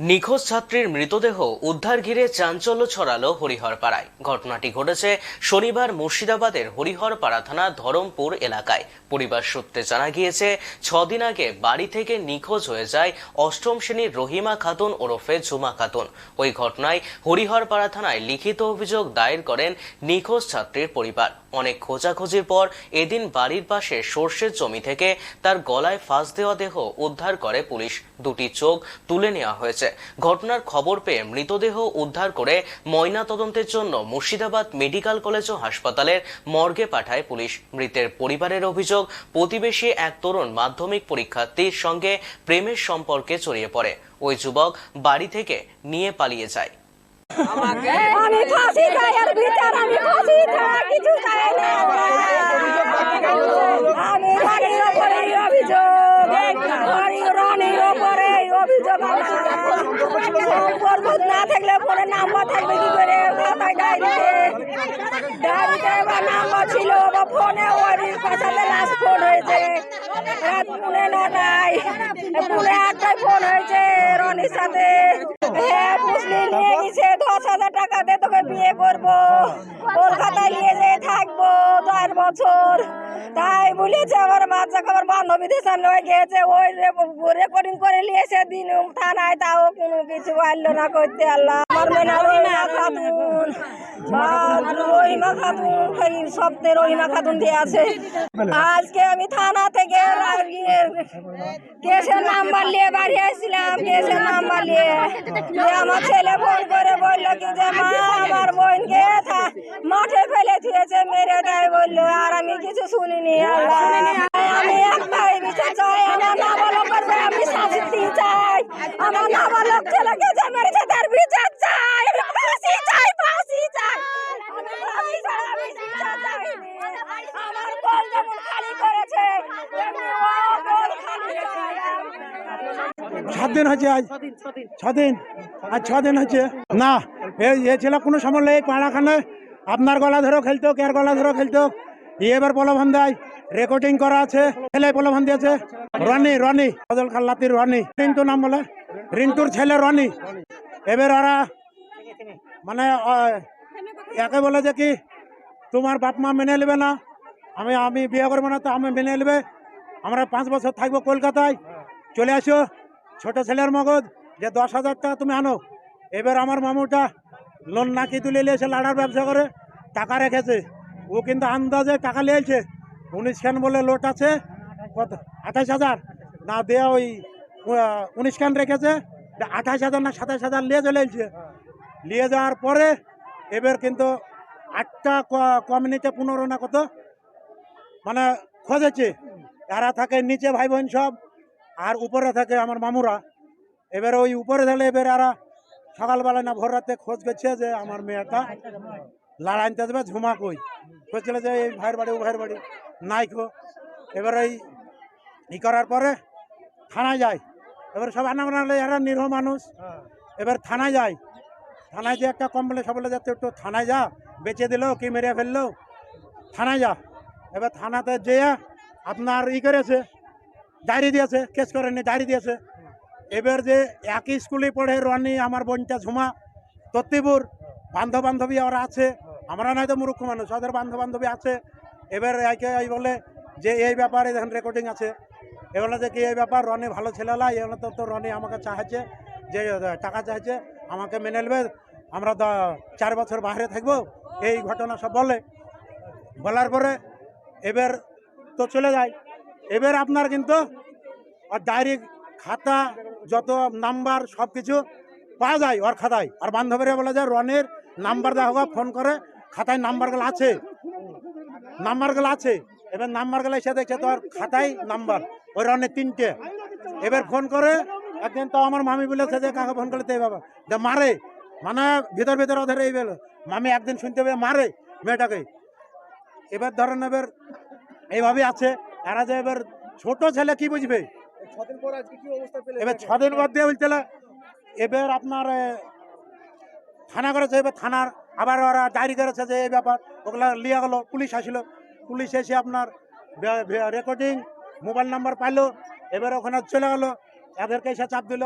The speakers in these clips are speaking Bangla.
নিখোঁজ ছাত্রীর মৃতদেহ উদ্ধার ঘিরে চাঞ্চল্য ছড়ালো হরিহরপাড়ায়। ঘটনাটি ঘটেছে শনিবার মুর্শিদাবাদের হরিহরপাড়া থানা ধরমপুর এলাকায়। পরিবার সূত্রে জানা গিয়েছে, ছদিন আগে বাড়ি থেকে নিখোঁজ হয়ে যায় অষ্টম শ্রেণির রহিমা খাতুন ওরফে ঝুমা খাতুন। ওই ঘটনায় হরিহরপাড়া থানায় লিখিত অভিযোগ দায়ের করেন নিখোঁজ ছাত্রীর পরিবার। অনেক খোঁজাখুঁজির পর এদিন বাড়ির পাশে সর্ষের জমি থেকে তার গলায় ফাঁস দেওয়া দেহ উদ্ধার করে পুলিশ। দুটি চোখ তুলে নেওয়া হয়েছে। ঘটনার খবর পেয়ে মৃতদেহ উদ্ধার করে ময়না তদন্তের জন্য মুর্শিদাবাদ মেডিকেল কলেজ ও হাসপাতালের মর্গে পাঠায় পুলিশ। মৃতের পরিবারের অভিযোগ প্রতিবেশী এক তরুণ মাধ্যমিক পরীক্ষার্থীর সঙ্গে প্রেমের সম্পর্কে জড়িয়ে পড়ে। ওই যুবক বাড়ি থেকে নিয়ে পালিয়ে যায়। আমি ফাঁসি আর আমি ফাঁসি কিছু চাই না আমি রানীর ওপরে এই অভিযোগ রানী রানীর ওপরে এই অভিযোগ আমার পর্বত না থাকলে পরে নাম্বার থাকবে কি করে খাতায় ডায়েরিতে ডায়েরিতে বা নাম্বার ছিল বা ফোনে ওই পাশাতে লাস্ট ফোন হয়েছে। রাত পুনে নটায়, পুনে আটটায় ফোন হয়েছে রনির সাথে। হ্যাঁ বুঝলি নিয়ে গেছে দশ হাজার টাকা দিয়ে তোকে বিয়ে করব। কলকাতায় নিয়ে যেয়ে থাকব চার বছর। তাই বলেছে আমার বাচ্চা আমার বান্ধবীদের সামনে ওই গিয়েছে ওই রেকর্ডিং করে নিয়েছে দিন থানায়, তাও কোনো কিছু পারল না করতে আল্লাহ। মেনা রহিমা খাতুন। রহিমা খাতুন রহিমা খাতুন দিয়ে আছে। আজকে আমি থানা থেকে কেসের নাম্বার নিয়ে বাড়ি আসছিলাম, কেসের নাম্বার নিয়ে। আমার ছেলে ফোন করে বলল কি যে, মা, আমার বোনকে মাঠে ফেলে দিয়েছে, মেরে দেয় বলল, আর আমি কিছু শুনিনি, আল্লাহ আমি একটাই বিচার চাই আমার নাবালক করবে আমি শাস্তি চাই আমার নাবালক ছেলেকে যে মেরেছে তার বিচার চাই আমি ফাঁসি চাই ফাঁসি চাই আমি ফাঁসি ছাড়া আমি বিচার চাইনি। আমার বল যেমন খালি করেছে তেমনি ও বল খালি চাই সাত দিন হয়েছে আজ। ছ দিন আজ ছ দিন হচ্ছে না, এ ছিল কোনো সময় এই পাড়াখানে। আপনার গলা ধরেও খেলতো কে গলা ধরেও খেলতো এবার প্রলোভন দেয় রেকর্ডিং করা আছে। ছেলে প্রলোভন দিয়েছে, রনি রনি বদল খাল্লাতির রনি। রিন্টু নাম বলে। রিন্টুর ছেলে রনি। এবার ওরা মানে একে বলে যে কি, তোমার বাপ মা মেনে নেবে না। আমি আমি বিয়ে করব না, তো আমি মেনে নেবে। আমরা পাঁচ বছর থাকব কলকাতায়। চলে আসো। ছোট ছেলের মগজ, যে দশ হাজার টাকা তুমি আনো। এবার আমার মামুটা লোন নাকি তুলে নিয়েছে লাড়ার ব্যবসা করে, টাকা রেখেছে। ও কিন্তু আন্দাজে টাকা নিয়েছে উনিশ খান বলে লোট আছে, কত? আঠাশ হাজার। না, দেয়া ওই উনিশ খান রেখেছে আঠাশ হাজার না, সাতাশ হাজার নিয়ে চলে এলছে নিয়ে যাওয়ার পরে এবার কিন্তু আটটা কমিউনিটি পনেরো না কত? মানে খোঁজেছে। এরা থাকে নিচে ভাই বোন সব আর উপরে থাকে আমার মামুরা। এবার ওই উপরে থাকলে এবার আর সকালবেলা না ভোর রাতে খোঁজ করছে যে আমার মেয়েটা লাড়া আনতে দেবে ঝুমা কই? বলছিল যে এই ভাইয়ের বাড়ি, ও ভাইয়ের বাড়ি, নাই খো এবার এই ই করার পরে থানায় যায়। এবার সব আনা বানালে, এরা নিরহ মানুষ। এবার থানায় যায়। থানায় যে একটা কমপ্লেন সব বলে যাচ্ছে একটু থানায় যা, বেচে দিলো, কি মেরে ফেলল? থানায় যা। এবার থানাতে যেয়ে আপনার ই করেছে ডায়েরি দিয়েছে, কেস করেনি ডায়েরি দিয়েছে। এবার যে একই স্কুলে পড়ে রনি আমার বোনটা ঝুমা তত্তিপুর বান্ধব বান্ধবী ওরা আছে। আমরা নয়তো মূর্খ মানুষ, ওদের বান্ধব বান্ধবী আছে। এবার একে এই বলে যে এই ব্যাপারে দেখেন রেকর্ডিং আছে। এ বলে যে কি এই ব্যাপার রনি ভালো ছেলেলা এই হলো তো তো রনি আমাকে চাইছে, যে টাকা চাইছে, আমাকে মেনে নেবে, আমরা চার বছর বাইরে থাকব, এই ঘটনা সব বলে। বলার পরে এবার তো চলে যায়। এবার আপনার কিন্তু ডায়েরি খাতা, যত নাম্বার সব কিছু পাওয়া যায় ওর খাতায়। আর বান্ধবীরা বলে যায় রনের নাম্বার দেওয়া হোক ফোন করে, খাতায় নাম্বারগুলো আছে। নাম্বারগুলো আছে। এবার নাম্বারগুলো এসে দেখছে তো আর খাতায় নাম্বার ওই রনের তিনটে। এবার ফোন করে, একদিন তো আমার মামি বলেছে যে, কাকে ফোন করলে তো বাবা। যে, মারে মানে ভিতর ভিতর ওদের এই বেল। মামি একদিন শুনতে পেয়ে মারে মেয়েটাকে। এবার ধরেন এবার এইভাবে আছে। এরা যে এবার ছোট ছেলে কি বুঝবে? এবার ছদিন বাদ দিয়ে বলছিল এবার আপনার থানা করেছে এবার থানার আবার ওরা ডায়েরি করেছে যে এই ব্যাপার ওগুলা লিয়ে গেলো পুলিশ আসলো। পুলিশ এসে আপনার রেকর্ডিং মোবাইল নাম্বার পাইলো এবার ওখানে চলে গেলো এদেরকে এসে চাপ দিল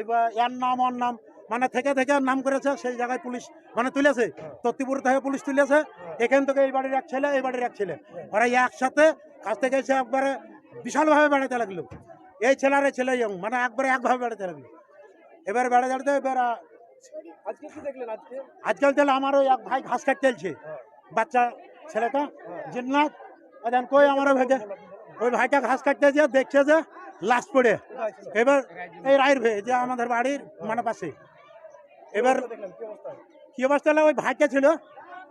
এবার এর নাম ওর নাম মানে থেকে থেকে নাম করেছে সেই জায়গায় পুলিশ মানে তুলেছে। তত্তিপুর থেকে পুলিশ তুলেছে। এখান থেকে এই বাড়ির এক ছেলে এই বাড়ির এক ছেলে। ওরা একসাথে কাছ থেকে এসে একবারে বিশালভাবে বেড়াতে লাগল। এই ছেলে আর এই ছেলে ইয়ং মানে একবারে একভাবে বেড়াতে লাগল। এবার বেড়া বেড়াতে এবার আজকাল তাহলে আমার ওই এক ভাই ঘাস কাটতে চলছে বাচ্চা ছেলেটা জিন্নাত ওদের কই আমার ভেজে। ওই ভাইটা ঘাস কাটতে যে দেখছে যে লাশ পড়ে। এবার এই রায়ের ভে যে আমাদের বাড়ির মানে পাশে। এবার কি অবস্থা ওই ভাইটা ছিল।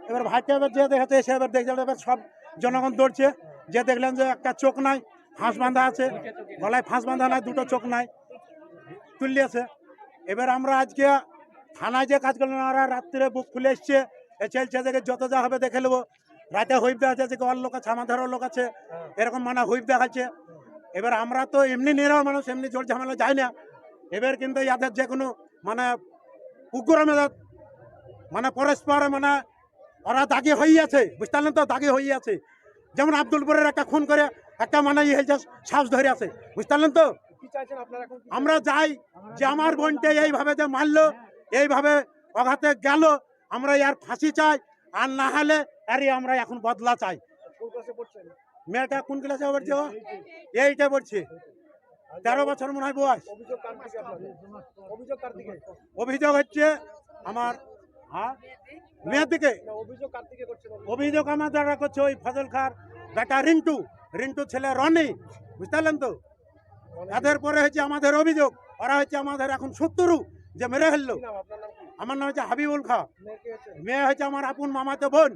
এবার ভাইটা এবার যে দেখাতে এসে এবার দেখছে, এবার সব জনগণ দৌড়ছে যে দেখলেন যে একটা চোখ নাই, ফাঁস বাঁধা আছে। গলায় ফাঁস বাঁধা নাই, দুটো চোখ নাই তুলিয়েছে এবার আমরা আজকে থানায় যে কাজ করলাম, ওরা রাত্রে বুক খুলে এসছে। চলছে দেখে যত যা হবে দেখে নেব। রাতে হুইপ দেখাচ্ছে যে ওর লোক আছে, আমাদেরও লোক আছে। এরকম মানে হুইপ দেখাচ্ছে। এবার আমরা তো এমনি নিরহ মানুষ, এমনি জোর ঝামেলা যাই না। এবার কিন্তু ইয়াদের যে কোনো মানে উগ্র মেজাজ মানে পরস্পর মানে ওরা দাগি হয়ে আছে বুঝতে তো? দাগি হয়ে আছে। যেমন আব্দুলপুরের একটা খুন করে একটা মানে ইয়ে হয়েছে সাহস ধরে আছে বুঝতে তো? আমরা যাই যে আমার বোনকে এইভাবে যে মারলো এইভাবে অঘাতে গেল আমরা ইয়ার ফাঁসি চাই আর না হলে আরে আমরা এখন বদলা চাই। মেয়েটা কোন ক্লাসে পড়ছে এইটা পড়ছে। তেরো বছর মনে হয় বয়স। অভিযোগ হচ্ছে আমার হ্যাঁ? মেয়ের দিকে। অভিযোগ আমার আমাদের করছে ওই ফজল খার বেটা রিন্টু। রিন্টু ছেলে রনি বুঝতে পারলেন তো? এদের পরে হচ্ছে আমাদের অভিযোগ। ওরা হচ্ছে আমাদের এখন শত্রু যে মেরে ফেলল। আমার নাম হচ্ছে হাবিবুল খা। মেয়ে হচ্ছে আমার আপন মামাতে বোন।